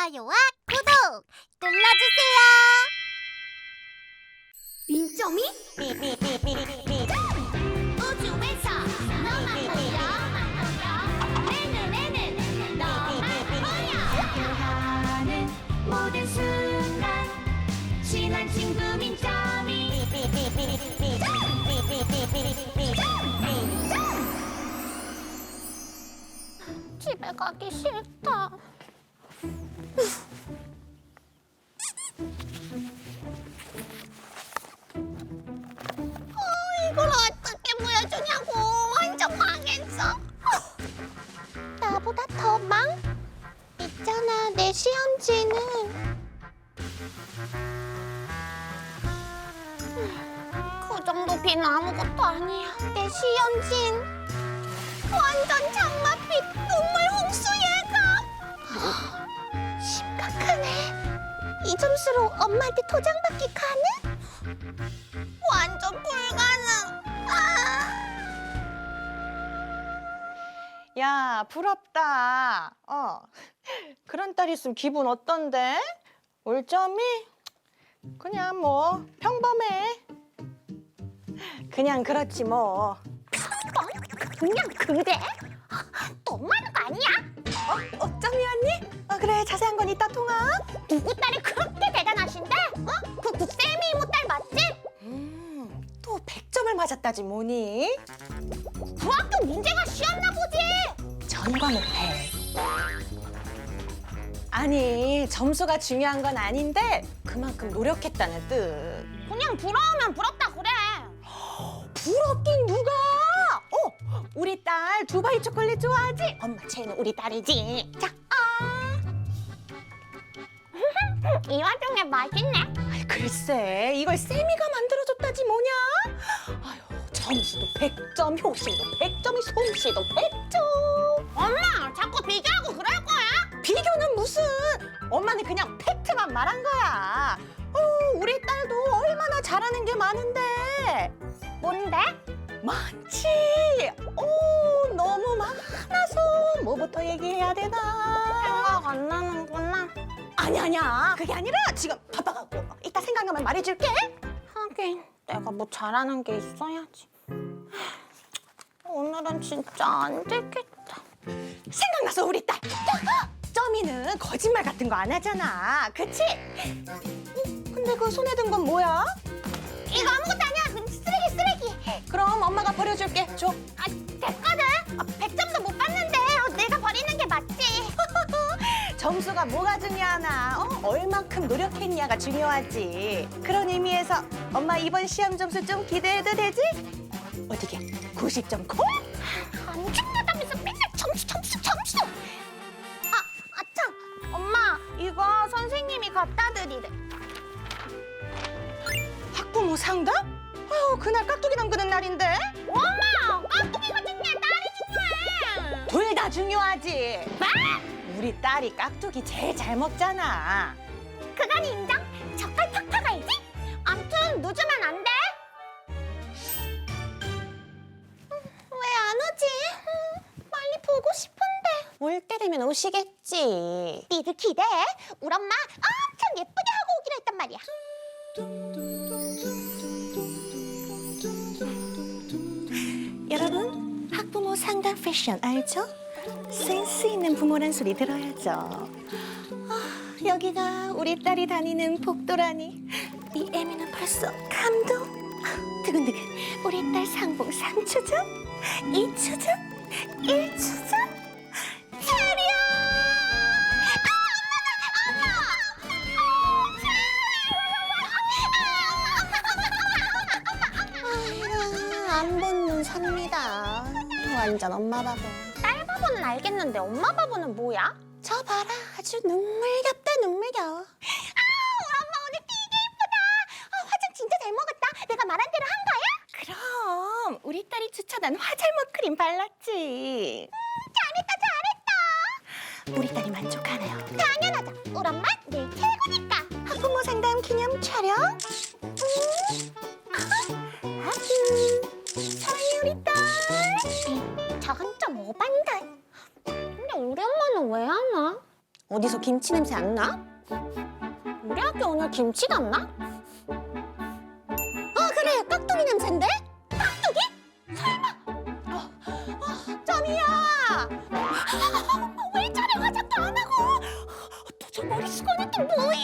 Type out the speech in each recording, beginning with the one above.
좋아요와 구독 눌러주세요. 민점이 우주에서 너만 보여 내 눈에는 너만 보여 하는 모든 순간 친한 친구 민점이 집에 가기 싫다. 그 정도 비는 아무것도 아니야. 내 시험진 완전 장맛빛 눈물 홍수 얘가. 심각하네. 이 점수로 엄마한테 도장받기 가능? 완전 불가능. 아. 야, 부럽다. 어. 그런 딸 있으면 기분 어떤데? 올점이? 그냥 뭐 평범해. 그냥 그렇지 뭐. 뻥? 그냥 그래? 너무하는 거 아니야? 어, 어점이 언니? 어, 그래, 자세한 건 이따 통화. 누구 딸이 그렇게 대단하신데? 어? 그, 그 세미 이모 딸 맞지? 음, 또 100점을 맞았다지 뭐니? 그 학교 문제가 쉬웠나 보지? 전 과목 100. 아니, 점수가 중요한 건 아닌데 그만큼 노력했다는 뜻. 그냥 부러우면 부럽다. 부럽긴 누가? 어, 우리 딸 두바이 초콜릿 좋아하지? 엄마 쟤는 우리 딸이지. 자, 이 와중에 맛있네. 아이, 글쎄 이걸 세미가 만들어줬다지 뭐냐? 아유, 점수도 100점, 효심도 100점이 솜씨도 100점. 엄마 자꾸 비교하고 그럴 거야? 비교는 무슨? 엄마는 그냥 팩트만 말한 거야. 어, 우리 딸도 얼마나 잘하는 게 많은데. 뭔데? 많지. 오, 너무 많아서 뭐부터 얘기해야 되나? 생각 안 나는구나. 아니 아니야. 그게 아니라 지금 바빠갖고 이따 생각나면 말해줄게. 하긴 내가 뭐 잘하는 게 있어야지. 오늘은 진짜 안 되겠다. 생각나서 우리 딸. 점이는 거짓말 같은 거 안 하잖아. 그치? 어, 근데 그 손에 든 건 뭐야? 줄게. 줘. 아 됐거든. 아, 100점도 못 받는데 어, 내가 버리는 게 맞지. 점수가 뭐가 중요하나? 어? 얼만큼 노력했냐가 중요하지. 그런 의미에서 엄마 이번 시험 점수 좀 기대해도 되지? 어디게? 90점 콜? 안 중요하다면서 맨날 점수 점수 점수. 아 아참 엄마 이거 선생님이 갖다 드리래. 학부모 상담? 아유, 그날 깍두기 담그는 날인데? 엄마 깍두기가 중요해 딸이 중요해. 둘 다 중요하지. 뭐? 우리 딸이 깍두기 제일 잘 먹잖아. 그건 인정. 젓갈 팍팍 알지? 암튼 늦으면 안 돼. 왜 안 오지? 음, 빨리 보고 싶은데. 올 때 되면 오시겠지. 니들 기대해. 우리 엄마 엄청 예쁘게 하고 오기로 했단 말이야. 상담 패션 알죠? 센스 있는 부모란 소리 들어야죠. 아, 여기가 우리 딸이 다니는 복도라니. 이 애미는 벌써 감동. 아, 두근두근. 우리 딸 상봉 3초전, 2초전, 1초전. 완전 엄마 바보. 딸 바보는 알겠는데 엄마 바보는 뭐야? 저 봐라, 아주 눈물겹다 눈물겨. 아, 우리 엄마 오늘 되게 예쁘다. 아, 화장 진짜 잘 먹었다. 내가 말한 대로 한 거야? 그럼 우리 딸이 추천한 화잘먹 크림 발랐지. 잘했다, 잘했다. 우리 딸이 만족하네요. 당연하죠. 우리 엄마 늘 어디서 김치 냄새 안 나? 우리 학교 오늘 김치 났나? 아 그래 깍두기 냄새인데? 깍두기? 설마? 어, 어, 점이야. 왜 저래 화장도 안 하고? 도저 머리 수건이 또 뭐임?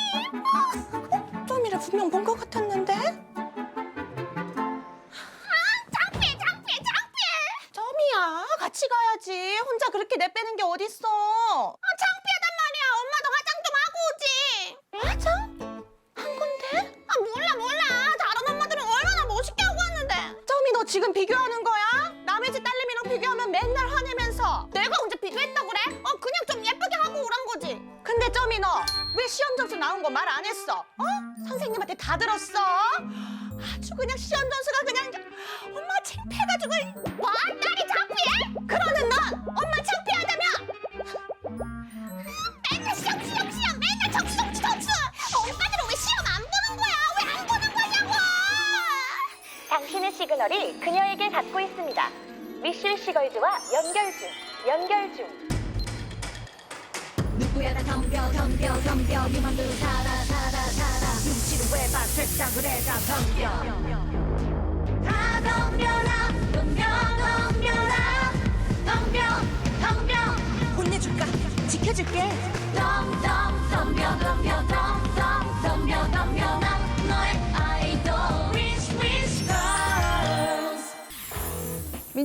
점이라 분명 본 것 같았는데. 창피해 창피해 창피해. 점이야, 같이 가야지. 혼자 그렇게 내빼는 게 어딨어? 아 지금 비교하는 거야? 남의 집 딸내미랑 비교하면 맨날 화내면서. 내가 언제 비교했다고 그래? 어 그냥 좀 예쁘게 하고 오란 거지. 근데 점이 너 왜 시험 점수 나온 거 말 안 했어? 어? 선생님한테 다 들었어? 아주 그냥 시험 점수가 그냥 엄마 창피해가지고 뭐? 딸이 창피해? 그러는 넌 엄마 창피하 시그널이 그녀에게 닿고 있습니다. 미실 시걸즈와 연결 중, 연결 중. 누구야 다 덤벼 덤벼 덤벼 네 맘대로 살아 살아 살아 눈치를 왜봐 됐다 그래 다 덤벼 다 덤벼라 덤벼 덤벼라 덤벼 덤벼 혼내줄까? 지켜줄게. 덤덤 덤벼 덤벼 덤덤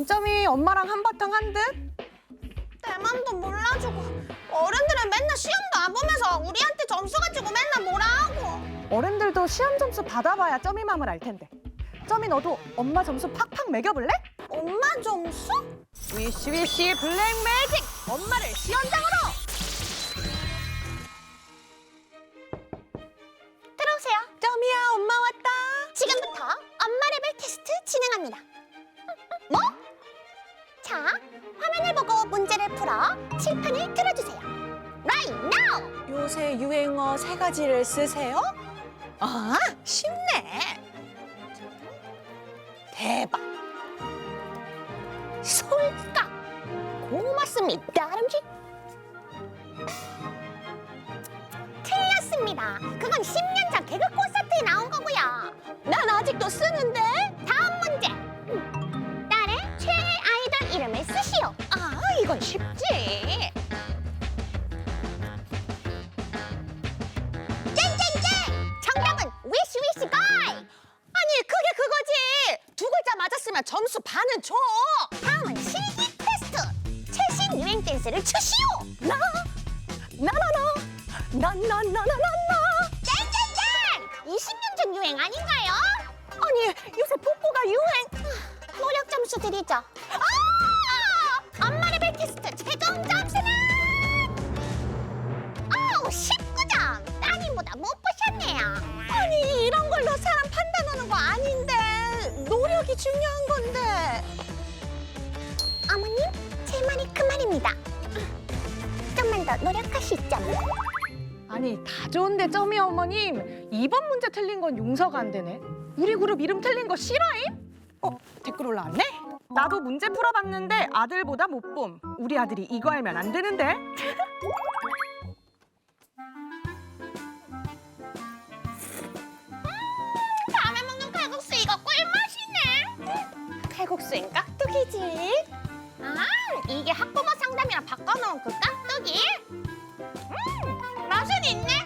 민점이 엄마랑 한바탕 한 듯? 내 맘도 몰라주고 어른들은 맨날 시험도 안 보면서 우리한테 점수 가지고 맨날 뭐라 하고. 어른들도 시험 점수 받아봐야 점이 맘을 알 텐데. 점이 너도 엄마 점수 팍팍 매겨볼래? 엄마 점수? 위시 위시 블랙 매직! 엄마를 시험장으로! 들어오세요. 점이야 엄마 왔다. 지금부터 엄마 레벨 테스트 진행합니다. 뭐? 자, 화면을 보고 문제를 풀어 칠판을 들어주세요. Right now! 요새 유행어 세 가지를 쓰세요? 아, 쉽네. 대박. 솔까 고맙습니다, 아름쥐. 틀렸습니다. 그건 10년 전 개그 콘서트에 나온 거고요. 난 아직도 쓰는데. 건 쉽지. 땡땡땡! 정답은 위시 위시 가이. 아니, 그게 그거지. 두 글자 맞았으면 점수 반은 줘. 다음은 실기 테스트. 최신 유행 댄스를 추시오. 나, 나나나, 나나나나나나. 땡땡땡! 20년 전 유행 아닌가요? 아니, 요새 뽀뽀가 유행. 노력 점수 드리죠. 아! 다 좋은데 점이 어머님 이번 문제 틀린 건 용서가 안 되네 우리 그룹 이름 틀린 거 싫어임? 어 댓글 올라왔네? 나도 문제 풀어봤는데 아들보다 못봄 우리 아들이 이거 알면 안 되는데 다음에 먹는 칼국수 이거 꿀맛이네. 칼국수엔 깍두기지. 아, 이게 학부모 상담이랑 바꿔놓은 그 깍두기? 음, 맛은 있네.